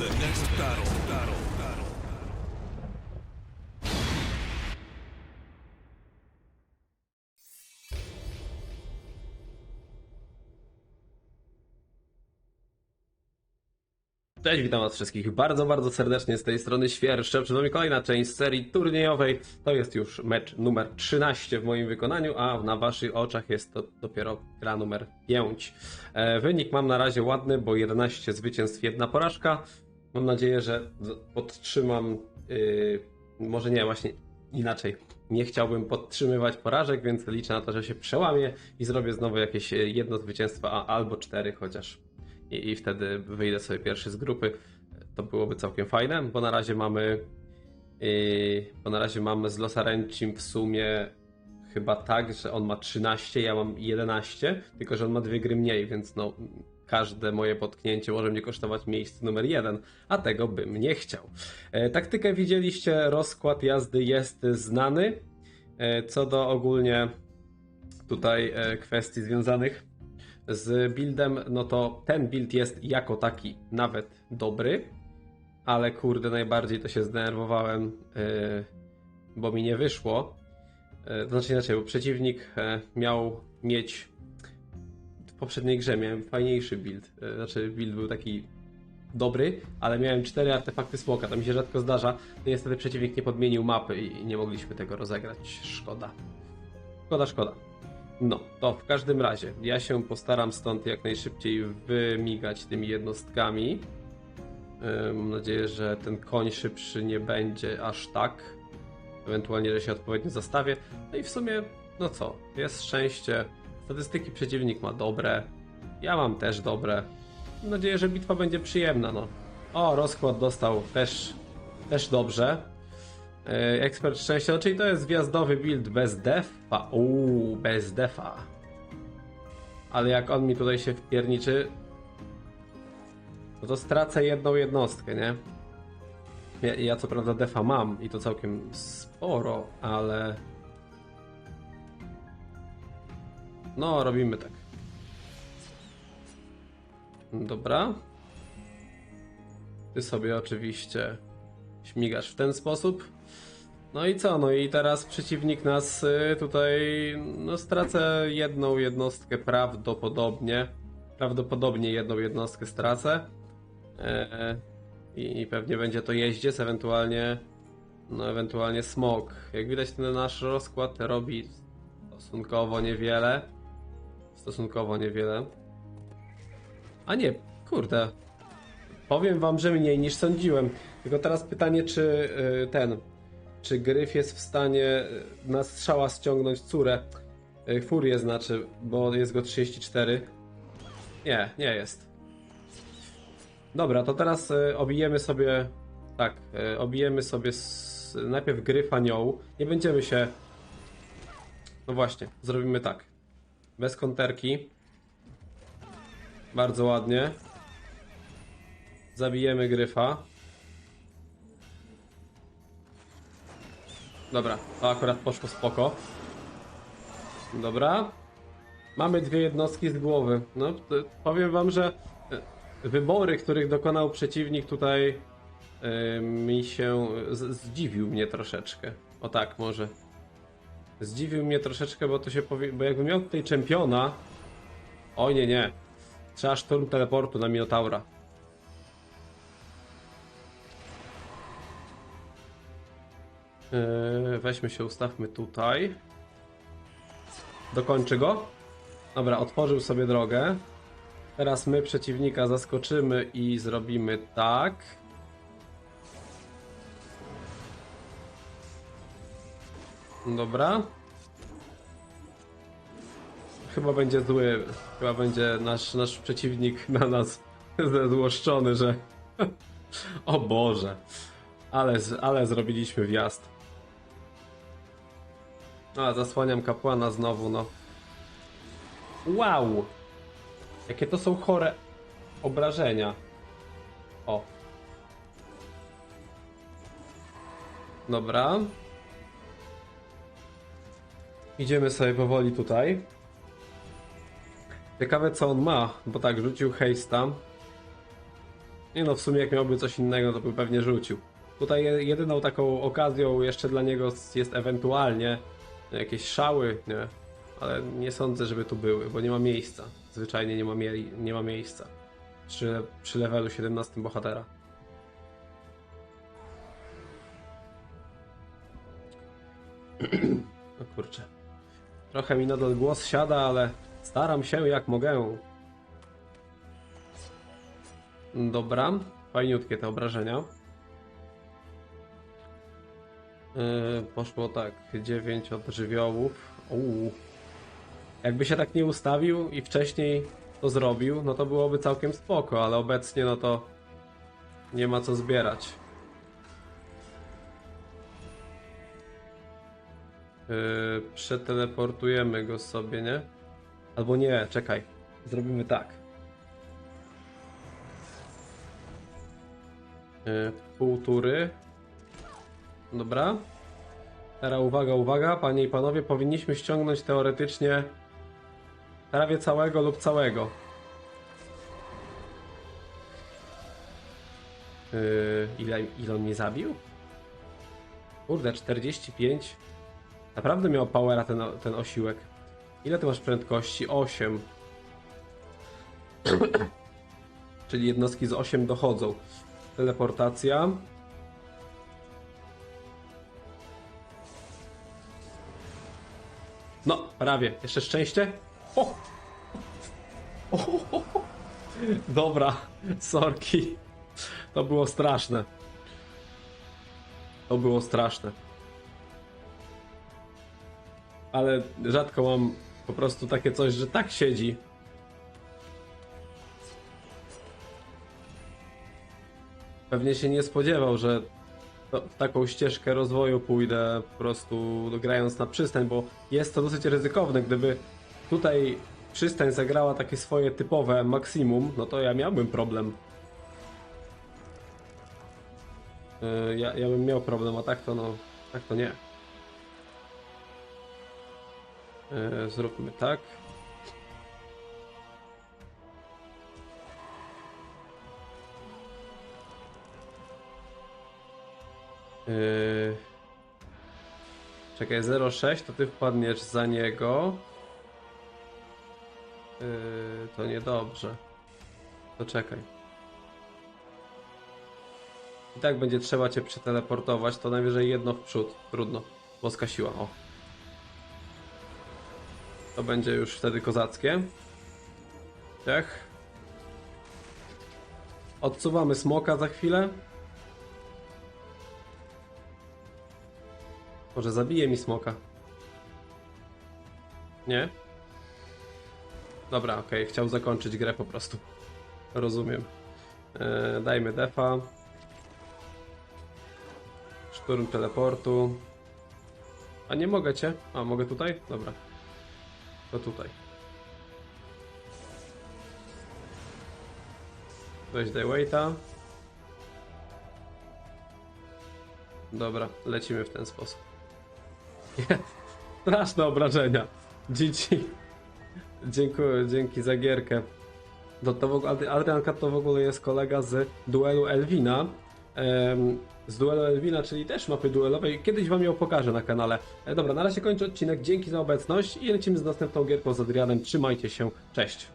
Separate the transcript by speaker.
Speaker 1: the next battle. Battle.
Speaker 2: Cześć, witam was wszystkich bardzo, bardzo serdecznie z tej strony Świerszcze. Przed nami kolejna część serii turniejowej. To jest już mecz numer 13 w moim wykonaniu, a na waszych oczach jest to dopiero gra numer 5. E, wynik mam na razie ładny, bo 11 zwycięstw, jedna porażka. Mam nadzieję, że podtrzymam, yy, może nie, właśnie inaczej. Nie chciałbym podtrzymywać porażek, więc liczę na to, że się przełamię i zrobię znowu jakieś e, jedno zwycięstwo, albo cztery chociaż i, i wtedy wyjdę sobie pierwszy z grupy. To byłoby całkiem fajne, bo na razie mamy yy, bo na razie mamy z Losarencim w sumie chyba tak, że on ma 13, ja mam 11, tylko że on ma dwie gry mniej, więc no każde moje potknięcie może mnie kosztować miejsce numer jeden, a tego bym nie chciał. E, taktykę widzieliście, rozkład jazdy jest znany. E, co do ogólnie tutaj e, kwestii związanych z buildem, no to ten build jest jako taki nawet dobry, ale kurde, najbardziej to się zdenerwowałem, bo mi nie wyszło. Znaczy inaczej, bo przeciwnik miał mieć poprzedniej grze miałem fajniejszy build. Yy, znaczy, build był taki dobry, ale miałem cztery artefakty smoka. To mi się rzadko zdarza. No niestety przeciwnik nie podmienił mapy i nie mogliśmy tego rozegrać. Szkoda. Szkoda, szkoda. No, to w każdym razie ja się postaram stąd jak najszybciej wymigać tymi jednostkami. Yy, Mam nadzieję, że ten koń szybszy nie będzie aż tak. Ewentualnie, że się odpowiednio zastawię. No i w sumie, no co, jest szczęście. Statystyki przeciwnik ma dobre. Ja mam też dobre. Mam nadzieję, że bitwa będzie przyjemna, no. O, rozkład dostał też, też dobrze. E, Ekspert szczęścia, no czyli to jest gwiazdowy build bez defa. Uuu, bez defa. Ale jak on mi tutaj się wpierniczy, no to stracę jedną jednostkę, nie? Ja, ja co prawda defa mam i to całkiem sporo, ale... No, robimy tak. Dobra. Ty sobie oczywiście śmigasz w ten sposób. No i co? No i teraz przeciwnik nas y, tutaj, no stracę jedną jednostkę prawdopodobnie. Prawdopodobnie jedną jednostkę stracę. E, I pewnie będzie to jeździec, ewentualnie, no ewentualnie smok. Jak widać ten nasz rozkład robi stosunkowo niewiele. Stosunkowo niewiele. A nie, kurde. Powiem wam, że mniej niż sądziłem. Tylko teraz pytanie, czy y, ten, czy Gryf jest w stanie y, na strzała ściągnąć córę? Y, Furię znaczy, bo jest go 34. Nie, nie jest. Dobra, to teraz y, obijemy sobie. Tak, y, obijemy sobie najpierw Gryfa nią. Nie będziemy się. No właśnie, zrobimy tak. Bez konterki. Bardzo ładnie. Zabijemy Gryfa. Dobra, to akurat poszło spoko. Dobra. Mamy dwie jednostki z głowy. No, powiem wam, że e, wybory, których dokonał przeciwnik tutaj e, mi się zdziwił mnie troszeczkę. O tak, może. Zdziwił mnie troszeczkę, bo to się powie, bo jakbym miał tutaj czempiona. Oj nie, nie. Trzeba szturm teleportu na Minotaura. Yy, weźmy się, ustawmy tutaj. Dokończy go. Dobra, otworzył sobie drogę. Teraz my przeciwnika zaskoczymy i zrobimy tak. Dobra. Chyba będzie zły. Chyba będzie nasz, nasz przeciwnik na nas zezłoszczony, że. o Boże. Ale, ale zrobiliśmy wjazd. A, zasłaniam kapłana znowu, no. Wow! Jakie to są chore obrażenia. O. Dobra. Idziemy sobie powoli tutaj. Ciekawe co on ma, bo tak, rzucił hejsta. Nie no, w sumie jak miałby coś innego, to by pewnie rzucił. Tutaj je- jedyną taką okazją jeszcze dla niego jest ewentualnie jakieś szały, nie? Ale nie sądzę, żeby tu były, bo nie ma miejsca. Zwyczajnie nie ma, nie ma miejsca. Przy, przy levelu 17 bohatera. No kurczę. Trochę mi nadal głos siada, ale staram się jak mogę. Dobra, fajniutkie te obrażenia. Yy, poszło tak, 9 od żywiołów. Uuu. Jakby się tak nie ustawił i wcześniej to zrobił, no to byłoby całkiem spoko, ale obecnie no to nie ma co zbierać. Yy, przeteleportujemy go sobie, nie? Albo nie, czekaj. Zrobimy tak. Yy, pół tury. Dobra. Teraz uwaga, uwaga, panie i panowie, powinniśmy ściągnąć teoretycznie prawie całego lub całego. Yy, ile, ile on nie zabił? Kurde, 45. Naprawdę miał powera ten, ten osiłek. Ile ty masz prędkości? 8. Czyli jednostki z 8 dochodzą. Teleportacja. No, prawie. Jeszcze szczęście? O! O! Dobra, sorki. To było straszne. To było straszne. Ale rzadko mam po prostu takie coś, że tak siedzi. Pewnie się nie spodziewał, że to, taką ścieżkę rozwoju pójdę po prostu grając na przystań, bo jest to dosyć ryzykowne. Gdyby tutaj przystań zagrała takie swoje typowe maksimum, no to ja miałbym problem. Yy, ja, ja bym miał problem, a tak to no, tak to nie. Zróbmy tak. Yy... Czekaj, 06 to ty wpadniesz za niego. Yy, to niedobrze. To czekaj. I tak będzie trzeba cię przeteleportować, to najwyżej jedno w przód. Trudno. Boska siła, o. To będzie już wtedy kozackie. Ciach. Odsuwamy smoka za chwilę. Może zabije mi smoka. Nie? Dobra, okej, chciał zakończyć grę po prostu. Rozumiem. E, dajmy defa. Szturm teleportu. A nie mogę cię? A, mogę tutaj? Dobra. To tutaj. Weź daj waita. Dobra, lecimy w ten sposób. Straszne obrażenia. Dzieci. Dziękuję, dzięki za gierkę. To, w ogóle, Adri- Adrian to w ogóle jest kolega z duelu Elwina. Z duelu Elwina, czyli też mapy duelowej. Kiedyś wam ją pokażę na kanale. E, dobra, na razie kończę odcinek. Dzięki za obecność i lecimy z następną gierką z Adrianem. Trzymajcie się. Cześć.